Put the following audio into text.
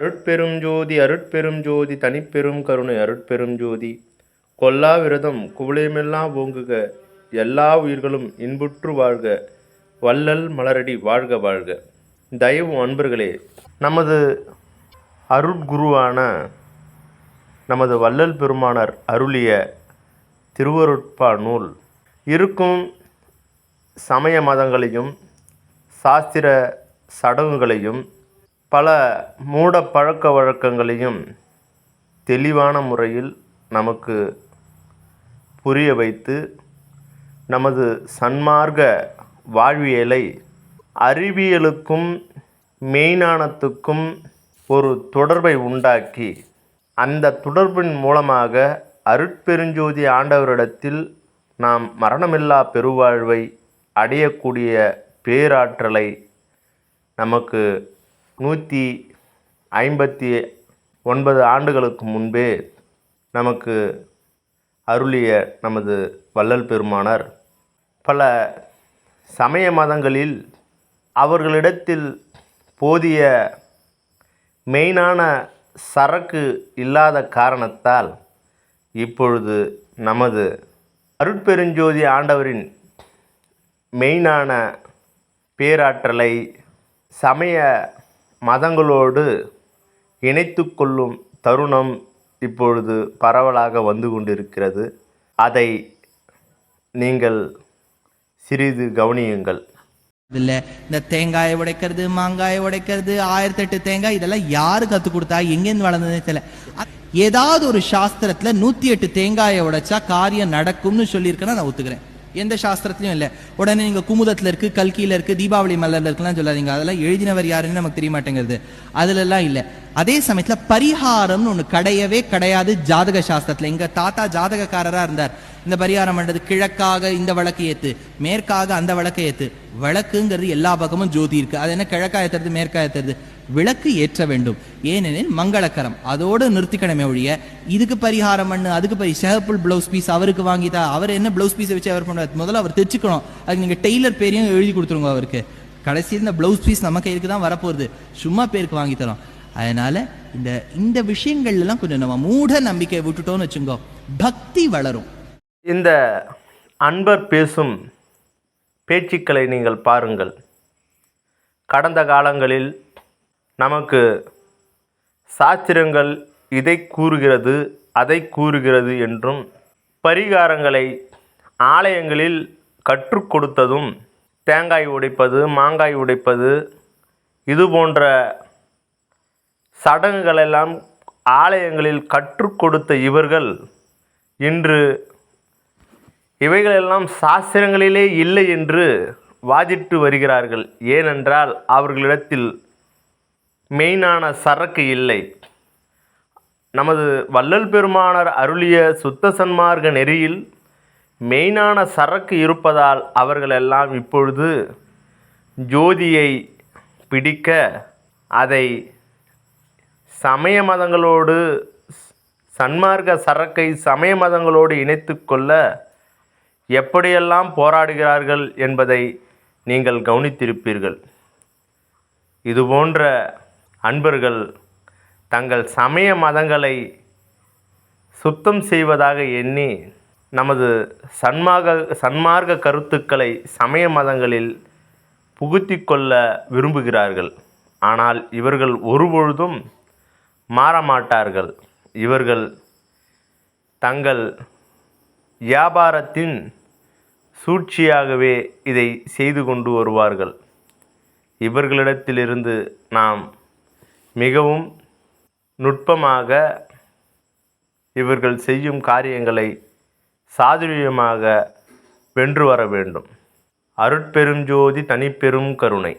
அருட்பெரும் ஜோதி அருட்பெரும் ஜோதி தனிப்பெரும் கருணை அருட்பெரும் ஜோதி. கொல்லா விரதம் குவளையமெல்லாம் ஓங்குக எல்லா உயிர்களும் இன்புற்று வாழ்க வள்ளல் மலரடி வாழ்க வாழ்க. தயவு அன்பர்களே நமது அருட்குருவான நமது வள்ளல் பெருமானர் அருளிய திருவருட்பா நூல் இருக்கும் சமய மதங்களையும் சாஸ்திர சடங்குகளையும் பல மூட பழக்க வழக்கங்களையும் தெளிவான முறையில் நமக்கு புரிய வைத்து நமது சன்மார்க்க வாழ்வியலை அறிவியலுக்கும் மெய்ஞானத்துக்கும் ஒரு தொடர்பை உண்டாக்கி அந்த தொடர்பின் மூலமாக அருட்பெருஞ்சோதி ஆண்டவரிடத்தில் நாம் மரணமில்லா பெருவாழ்வை அடையக்கூடிய பேராற்றலை நமக்கு நூற்றி ஐம்பத்தி ஒன்பது ஆண்டுகளுக்கு முன்பே நமக்கு அருளிய நமது வள்ளல் பெருமானார் பல சமய மதங்களில் அவர்களிடத்தில் போதிய மெயினான சரக்கு இல்லாத காரணத்தால் இப்பொழுது நமது அருட்பெருஞ்சோதி ஆண்டவரின் மெயினான பேராற்றலை சமய மதங்களோடு இணைத்து கொள்ளும் தருணம் இப்பொழுது பரவலாக வந்து கொண்டிருக்கிறது. அதை நீங்கள் சிறிது கவனியுங்கள். இல்லை இந்த தேங்காயை உடைக்கிறது மாங்காயை உடைக்கிறது ஆயிரத்தி எட்டு தேங்காய் இதெல்லாம் யாரு கற்றுக் கொடுத்தா எங்கேருந்து வளர்ந்ததுன்னு தெரியல. ஏதாவது ஒரு சாஸ்திரத்தில் நூற்றி எட்டு தேங்காயை உடைச்சா காரியம் நடக்கும்னு சொல்லியிருக்கேன்னா நான் ஒத்துக்கிறேன். எந்த சாஸ்திரத்திலையும் இல்லை. உடனே நீங்கள் குமுதத்தில் இருக்கு கல்கியில் இருக்கு தீபாவளி மலர்ல இருக்குலாம் சொல்லாதீங்க. அதெல்லாம் எழுதினவர் யாருன்னு நமக்கு தெரிய மாட்டேங்கிறது அதுலலாம் இல்லை. அதே சமயத்தில் பரிகாரம்னு ஒன்று கிடையவே கிடையாது ஜாதக சாஸ்திரத்தில். எங்கள் தாத்தா ஜாதகக்காரராக இருந்தார். இந்த பரிகாரம் பண்ணுறது கிழக்காக இந்த விளக்கு ஏத்து மேற்காக அந்த விளக்கை ஏத்து. விளக்குங்கிறது எல்லா பக்கமும் ஜோதி இருக்கு. அது என்ன கிழக்கா ஏத்துறது மேற்கா ஏத்துறது? விளக்கு ஏற்ற வேண்டும். ஏனெனில் மங்களகரம். அதோடு நிறுத்திக்கணுமே ஒழிய இதுக்கு பரிகாரம் பண்ணு அதுக்கு பரி ஷேப்புல் பிளவுஸ் பீஸ் அவருக்கு வாங்கிதா அவர் என்ன பிளவுஸ் பீஸை வச்சு அவர் பண்ணுவார் முதல்ல அவர் தைச்சுக்கணும். அதுக்கு நீங்க டெய்லர் பேரையும் எழுதி கொடுத்துருங்க அவருக்கு. கடைசியில் இந்த பிளவுஸ் பீஸ் நம்ம கையிலுக்கு தான் வரப்போகுது. சும்மா பேருக்கு வாங்கி தரோம். அதனால இந்த இந்த விஷயங்கள்லாம் கொஞ்சம் நம்ம மூட நம்பிக்கையை விட்டுட்டோம்னு வச்சுக்கோ பக்தி வளரும். இந்த அன்பர் பேசும் பேச்சுக்களை நீங்கள் பாருங்கள். கடந்த காலங்களில் நமக்கு சாஸ்திரங்கள் இதை கூறுகிறது அதை கூறுகிறது என்றும் பரிகாரங்களை ஆலயங்களில் கற்றுக் கொடுத்ததும் தேங்காய் உடைப்பது மாங்காய் உடைப்பது இது போன்ற சடங்குகளெல்லாம் ஆலயங்களில் கற்றுக் கொடுத்த இவர்கள் இன்று இவைகளெல்லாம் சாஸ்திரங்களிலே இல்லை என்று வாதிட்டு வருகிறார்கள். ஏனென்றால் அவர்களிடத்தில் மெயினான சரக்கு இல்லை. நமது வள்ளல் பெருமானர் அருளிய சுத்த சன்மார்க்க நெறியில் மெயினான சரக்கு இருப்பதால் அவர்களெல்லாம் இப்பொழுது ஜோதியை பிடிக்க அதை சமய மதங்களோடு சன்மார்க்க சரக்கை சமய மதங்களோடு இணைத்து கொள்ள எப்படியெல்லாம் போராடுகிறார்கள் என்பதை நீங்கள் கவனித்திருப்பீர்கள். இதுபோன்ற அன்பர்கள் தங்கள் சமய மதங்களை சுத்தம் செய்வதாக எண்ணி நமது சன்மாக சன்மார்க்க கருத்துக்களை சமய மதங்களில் புகுத்தி கொள்ள விரும்புகிறார்கள். ஆனால் இவர்கள் ஒருபொழுதும் மாறமாட்டார்கள். இவர்கள் தங்கள் வியாபாரத்தின் சூழ்ச்சியாகவே இதை செய்து கொண்டு வருவார்கள். இவர்களிடத்திலிருந்து நாம் மிகவும் நுட்பமாக இவர்கள் செய்யும் காரியங்களை சாதுரியமாக வென்று வர வேண்டும். அருட்பெரும் ஜோதி தனிப்பெரும் கருணை.